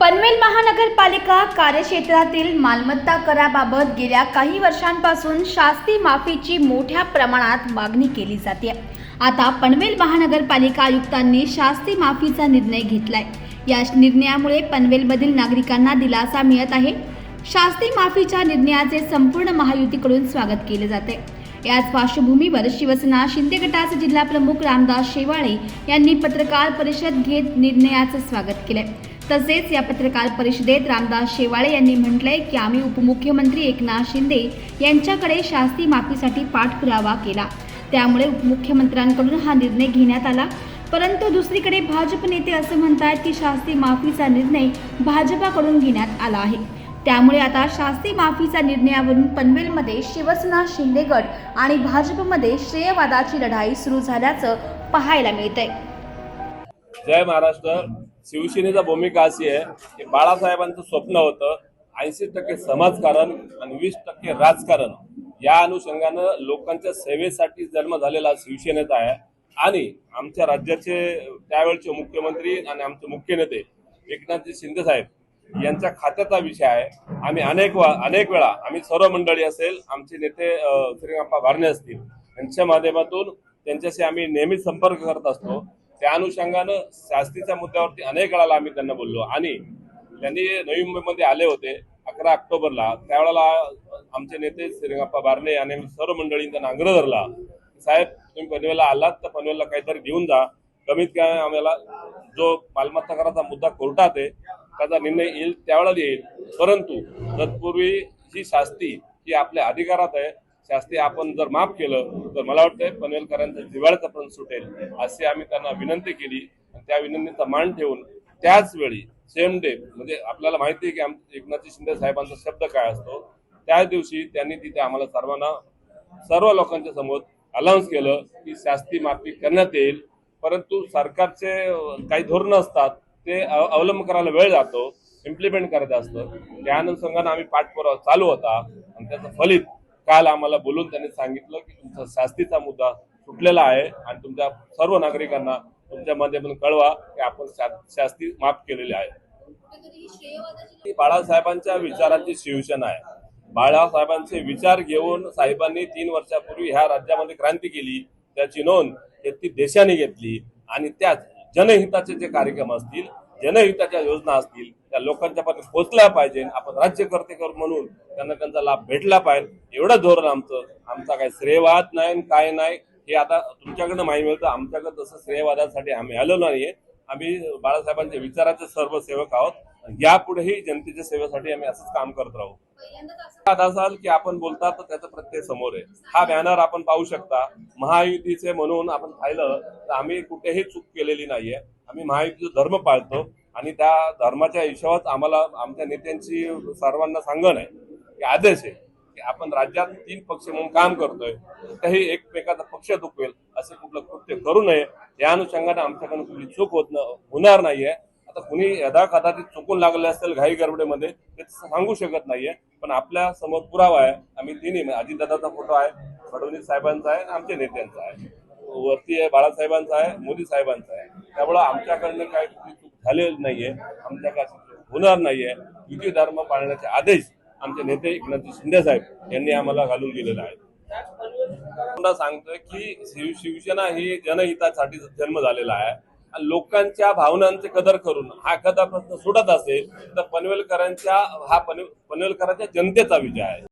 पनवेल महानगरपालिका कार्यक्षेत्रातील मालमत्ता कराबाबत गेल्या काही वर्षांपासून शास्ती माफीची मोठ्या प्रमाणात मागणी केली जाते. आता पनवेल महानगरपालिका आयुक्तांनी शास्ती माफीचा निर्णय घेतलाय. या निर्णयामुळे पनवेलमधील नागरिकांना दिलासा मिळत आहे. शास्ती माफीच्या निर्णयाचे संपूर्ण महायुतीकडून स्वागत केले जाते. याच पार्श्वभूमीवर शिवसेना शिंदे गटाचे जिल्हाप्रमुख रामदास शेवाळे यांनी पत्रकार परिषद घेत निर्णयाचं स्वागत केलंय. तसेच या पत्रकार परिषदेत रामदास शेवाळे यांनी म्हटलंय की आम्ही उपमुख्यमंत्री एकनाथ शिंदे यांच्याकडे शास्ती माफीसाठी पाठपुरावा केला. त्यामुळे उपमुख्यमंत्र्यांकडून हा निर्णय घेण्यात आला. परंतु दुसरीकडे भाजप नेते असं म्हणतात की शास्ती माफीचा निर्णय भाजपाकडून घेण्यात आला आहे. त्यामुळे आता शास्ती माफीचा निर्णयावरून पनवेलमध्ये शिवसेना शिंदे गट आणि भाजपमध्ये श्रेयवादाची लढाई सुरू झाल्याचं पाहायला मिळतंय. जय महाराष्ट्र. शिवसेनेचा भूमिका अशी आहे की बाळासाहेबांचं स्वप्न होतं ऐंशी टक्के समाजकारण आणि वीस टक्के राजकारण. या अनुषंगानं लोकांच्या सेवेसाठी जन्म झालेला शिवसेनेचा आहे. आणि आमच्या राज्याचे त्यावेळचे मुख्यमंत्री आणि आमचे मुख्य नेते एकनाथजी शिंदे साहेब यांच्या खात्याचा विषय आहे. आम्ही अनेक वा अनेक वेळा आम्ही सर्व मंडळी असेल आमचे नेते अ, भारणे असतील यांच्या माध्यमातून त्यांच्याशी आम्ही नेहमीच संपर्क करत असतो. त्या अनुषंगानं शास्तीच्या मुद्द्यावरती अनेक वेळाला आम्ही त्यांना बोललो. आणि त्यांनी नवी मुंबईमध्ये आले होते अकरा ऑक्टोबरला. त्यावेळेला आमचे नेते श्रीरंगप्पा बारणे आणि सर्व मंडळींनी त्यांना आग्रह धरला. साहेब तुम्ही पनवेलला आलात तर पनवेलला काहीतरी घेऊन जा. कमीत कमी आम्हाला जो मालमत्ता कराचा मुद्दा कोर्टात आहे त्याचा निर्णय येईल त्यावेळेला येईल. परंतु तत्पूर्वी ही शास्ती ही आपल्या अधिकारात आहे. शास्त्री आपण जर माफ केलं तर मला वाटतंय पनवेलकरांचा जिव्हाळ्याचा पण सुटेल अशी आम्ही त्यांना विनंती केली. आणि त्या विनंतीचा मान ठेवून त्याच वेळी सेम डे म्हणजे आपल्याला माहिती आहे की आम एकनाथजी शिंदे साहेबांचा शब्द काय असतो त्या दिवशी त्यांनी तिथे आम्हाला सर्वांना सर्व लोकांच्या समोर अनाऊन्स केलं की शास्ती माफी करण्यात येईल. परंतु सरकारचे काही धोरणं असतात ते अवलंब करायला वेळ जातो इम्प्लिमेंट करायचं असतं. त्या अनुषंगानं आम्ही पाठपुरावा चालू होता आणि त्याचं फलित काल आम्हाला बोलून त्यांनी सांगितलं की तुमचा शास्तीचा मुद्दा सुटलेला आहे आणि तुमच्या सर्व नागरिकांना तुमच्या माध्यमातून कळवा की आपण शास्ती माफ केलेली आहे. बाळासाहेबांच्या विचारांची शिवसेना आहे. बाळासाहेबांचे विचार घेऊन साहेबांनी तीन वर्षापूर्वी ह्या राज्यामध्ये क्रांती केली. त्याची नोंद ती देशाने घेतली आणि त्यात जनहिताचे जे कार्यक्रम असतील जनहिताच्या योजना असतील त्या लोकांच्या पर्यंत पोहोचल्या पाहिजे. आपण राज्यकर्ते कर म्हणून त्यांना त्यांचा लाभ भेटला पाहिजे. एवढं धोरण आमचं आमचा काही श्रेयवाद नाही काय नाही हे आता तुमच्याकडनं माहिती मिळतं. आमच्याकडे तसं श्रेयवादासाठी आम्ही आलो नाहीये. आम्ही बाळासाहेबांच्या विचाराचे सर्व सेवक आहोत. यापुढेही जनतेच्या सेवेसाठी आम्ही असंच काम करत राहू. आता असाल की आपण बोलता तर त्याचा प्रत्यय समोर आहे. हा बॅनर आपण पाहू शकता. महायुतीचे म्हणून आपण पाहिलं तर आम्ही कुठेही चूक केलेली नाहीये. आम्ही महायुतीचा धर्म पाळतो आणि त्या धर्माच्या हिशोबात आम्हाला आमच्या नेत्यांची सर्वांना सांगण आहे की आदेश आहे की आपण राज्यात तीन पक्ष म्हणून काम करतोय कुठेही एकमेकाचा पक्ष दुखवेल असं कुठलं कृत्य करू नये या अनुषंगाने आमच्याकडून कुठली चूक होत न होणार नाहीये. आता कुणी यदा कदाचित चुकून लागले असेल घाई गरबडेमध्ये ते सांगू शकत नाहीये पण आपल्यासमोर पुरावा आहे. आम्ही तिन्ही म्हणजे अजितदादाचा फोटो आहे फडणवीस साहेबांचा आहे आणि आमच्या नेत्यांचा आहे. वरती आहे बाळासाहेबांचा आहे मोदी साहेबांचा आहे. त्यामुळं आमच्याकडनं काही कुठली चूक झालेली नाहीये. आमच्याकडे होणार नाहीये. युती धर्म पाळण्याचे आदेश आमचे नेते एकनाथजी शिंदे साहेब यांनी आम्हाला घालून दिलेले आहेत. पुन्हा सांगतोय की शिव शिवसेना ही जनहितासाठी जन्म झालेला आहे. आणि लोकांच्या भावनांचे कदर करून हा एखादा प्रश्न सुटत असेल तर पनवेलकरांच्या हा पनवेलकरांच्या जनतेचा विजय आहे.